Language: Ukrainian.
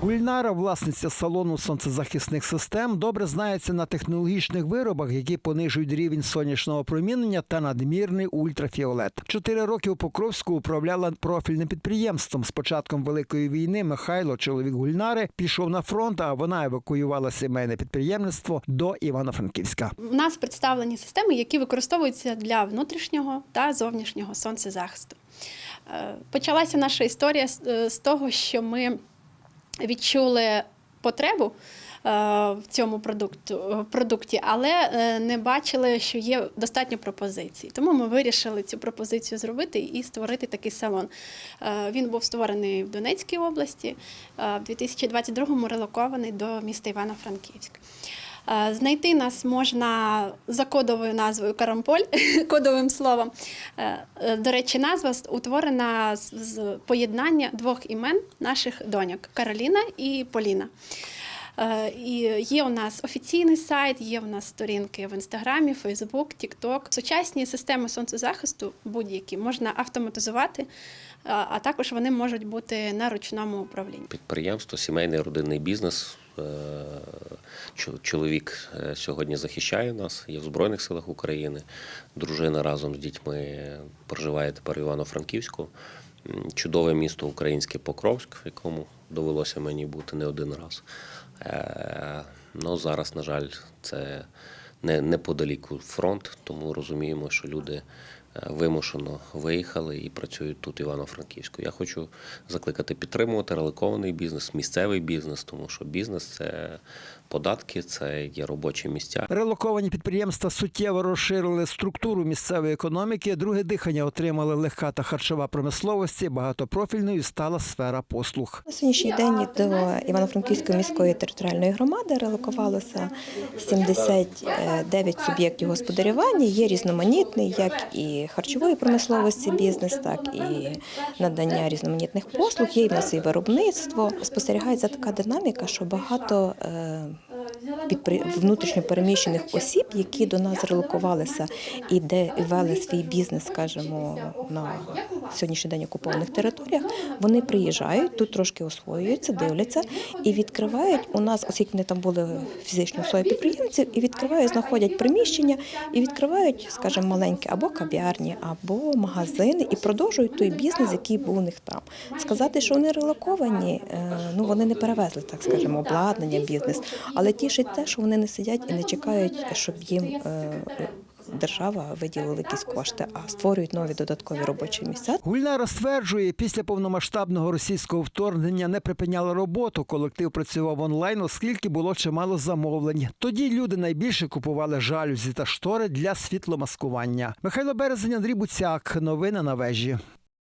Гульнара, власниця салону сонцезахисних систем, добре знається на технологічних виробах, які понижують рівень сонячного промінення та надмірний ультрафіолет. Чотири роки у Покровську управляла профільним підприємством. З початком великої війни Михайло, чоловік Гульнари, пішов на фронт, а вона евакуювала сімейне підприємництво до Івано-Франківська. У нас представлені системи, які використовуються для внутрішнього та зовнішнього сонцезахисту. Е, Почалася наша історія е, з того, що ми відчули потребу е, в цьому продукту, продукті, але е, не бачили, що є достатньо пропозицій. Тому ми вирішили цю пропозицію зробити і створити такий салон. Е, Він був створений в Донецькій області, е, в 2022-му релокований до міста Івано-Франківськ. Е, Знайти нас можна за кодовою назвою Карамполь, кодовим словом. Е, е, До речі, назва утворена з, поєднання двох імен наших доньок Кароліна і Поліна. І є у нас офіційний сайт, є у нас сторінки в інстаграмі, Фейсбук, Тікток. Сучасні системи сонцезахисту будь-які можна автоматизувати, а також вони можуть бути на ручному управлінні. Підприємство, сімейний родинний бізнес. Е, чо- Чоловік е, сьогодні захищає нас, є в Збройних силах України. Дружина разом з дітьми проживає тепер в Івано-Франківську. Чудове місто українське Покровськ, в якому довелося мені бути не один раз. Е, Ну, зараз, на жаль, це не неподалік фронт, тому розуміємо, що люди вимушено виїхали і працюють тут Івано-Франківську. Я хочу закликати підтримувати реликований бізнес, місцевий бізнес, тому що бізнес це податки, це є робочі місця. Релоковані підприємства суттєво розширили структуру місцевої економіки. Друге дихання отримали легка та харчова промисловості. Багатопрофільною стала сфера послуг. На сьогоднішній день до Івано-Франківської міської територіальної громади релокувалося 79 суб'єктів господарювання. Є різноманітний, як і харчової промисловості бізнес, так і надання різноманітних послуг. Є в нас і виробництво. Спостерігається така динаміка, що багато е, підпри- внутрішньо переміщених осіб, які до нас релокувалися і де вели свій бізнес, скажімо, на сьогоднішній день окупованих територіях, вони приїжджають, тут трошки освоюються, дивляться і відкривають у нас, оскільки вони там були фізично своїх підприємців, і відкривають, знаходять приміщення і відкривають, скажімо, маленькі або кав'ярні, або магазини, і продовжують той бізнес, який був у них там. Сказати, що вони релоковані, е, ну вони не перевезли, так скажімо, обладнання, бізнес, але тішить те, що вони не сидять і не чекають, щоб їм. Держава виділила якісь кошти, а створюють нові додаткові робочі місця. Гульнара стверджує, після повномасштабного російського вторгнення не припиняла роботу. Колектив працював онлайн, оскільки було чимало замовлень. Тоді люди найбільше купували жалюзі та штори для світломаскування. Михайло Березень, Андрій Буцяк. Новини на вежі.